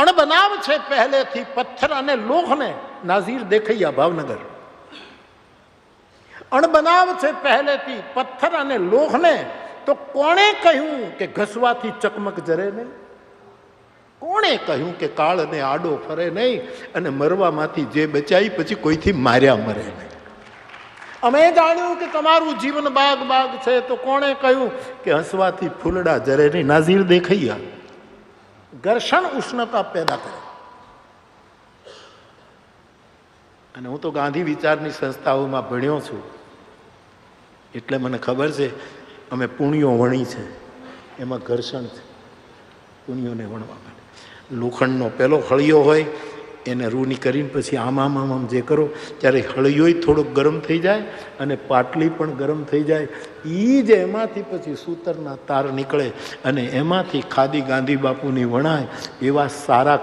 અણબનાવ છે પહેલેથી પથ્થર અને લોહને નાઝીર દેખૈયા ભાવનગર. અણબનાવ છે પહેલેથી પથ્થર અને લોહને તો કોણે કહ્યું કે ઘસવાથી ચકમક જરે નહીં? કોણે કહ્યું કે કાળને આડો ફરે નહીં અને મરવામાંથી જે બચાવી પછી કોઈથી માર્યા મરે નહીં? અમે જાણ્યું કે તમારું જીવન બાગ બાગ છે તો કોણે કહ્યું કે હસવાથી ફૂલડા જરે નહીં? નાઝીર દેખૈયા ઘર્ષણ ઉષ્ણતા પેદા કરે. અને હું તો ગાંધી વિચારની સંસ્થાઓમાં ભણ્યો છું. એટલે મને ખબર છે, અમે પુણ્યો વણી છે. એમાં ઘર્ષણ છે. પુણ્યોને વણવા માટે. લોખંડનો પહેલો હળિયો હોય એને રૂની કરીને પછી આમ આમ આમ આમ જે કરો ત્યારે હળિયોય થોડોક ગરમ થઈ જાય અને પાટલી પણ ગરમ થઈ જાય એ જ એમાંથી પછી સૂતરના તાર નીકળે અને એમાંથી ખાદી ગાંધી બાપુની વણાય એવા સારા